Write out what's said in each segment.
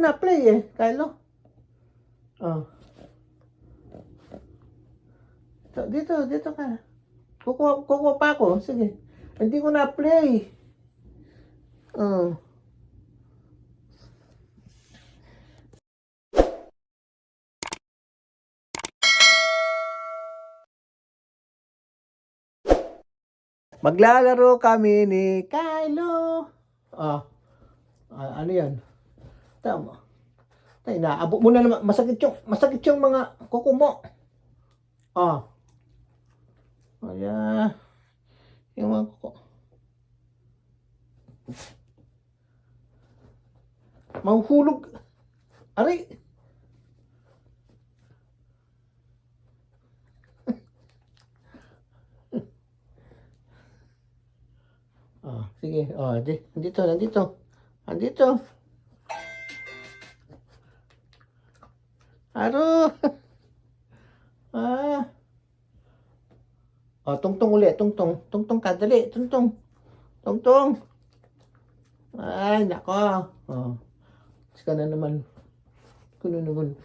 na-play eh, Kylo. Oh. So, dito, dito ka. Kukuha, kukuha pa ako. Sige. Hindi ko na-play. Oh. Maglalaro kami ni Kylo. Ah. Ah, ano yan? Tama. Tay, naabot mo na naman. Masakit yung, masakit yung mga kuko mo. Ah. Kaya, yung mga kuko. Mahuhulog. Aray. Ah, sige. Oh, di, nandito, nandito. Nandito. Aro. ah. Oh, tungtong ulit, tungtong. Tungtong ka, dali, tungtong. Tungtong. Ay, nako. Oh. Sige na naman. Kuno naman.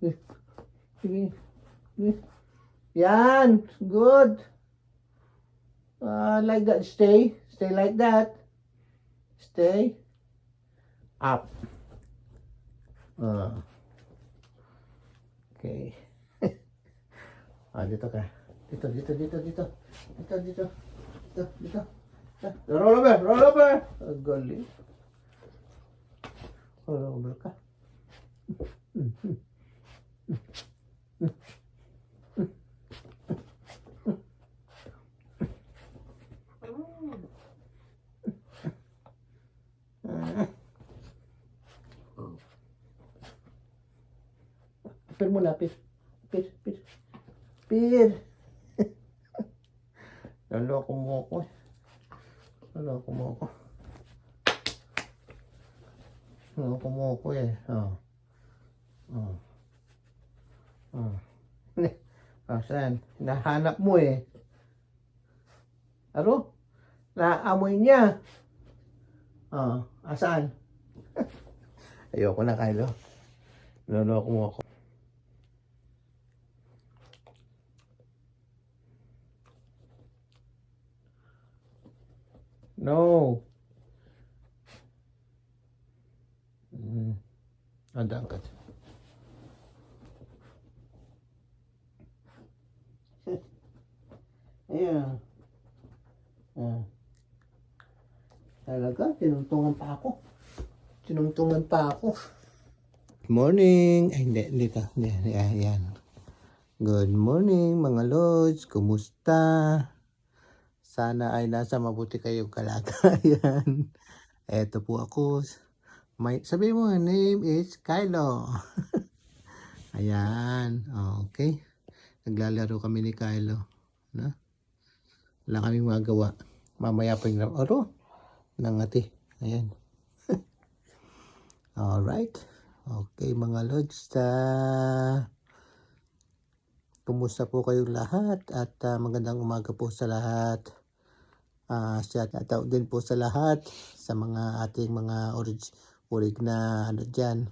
Eh. Eh. Yan. Good. Ah, like that. Stay. Stay like that. Stay. Up. Ah. Okay. ah, dito ka. Dito, dito, dito, dito. Dito, dito. Dito, dito. Roll over, roll over. Galing. Roll over ka. Pir mo na, pir. Pir, pir. Pir. Naloko mo ako. Naloko mo ako. Naloko mo ako eh. Oh. Oh. Oh. Ah, saan? Nahanap mo eh. Aro? Naamoy niya. Oh, asaan? Ayoko na, Kylo. Naloko mo ako. No. Mm. Ada angkat. Ayan. Ah. Talaga, tinungtungan pa ako. Tinungtungan pa ako. Good morning. Ay, hindi, hindi ayan, ayan. Good morning, mga lords. Kumusta? Sana ay nasa mabuti kayong kalagayan. Eto po ako. My, sabi mo, name is Kylo. Ayan. Okay. Naglalaro kami ni Kylo. No? Wala kaming magawa. Mamaya pa yung oro. Nangati. Ayan. Alright. Okay mga lods. Uh, kumusta po kayong lahat? At ah, magandang umaga po sa lahat. Ah, shout out din po sa lahat sa mga ating mga orig, orig na ano dyan,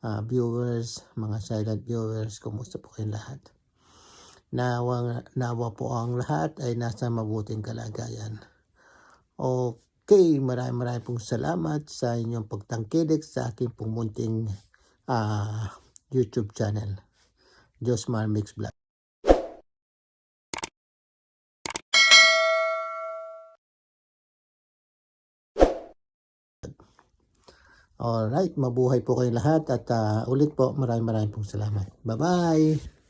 ah, viewers, mga silent viewers, kumusta po kayong lahat? Nawa, nawa po ang lahat ay nasa mabuting kalagayan. Okay, maraming maraming pong salamat sa inyong pagtangkilik sa aking pong munting ah, YouTube channel. Josmar Mix Vlog. Alright, mabuhay po kayong lahat at ah, ulit po maraming maraming pong salamat. Bye-bye!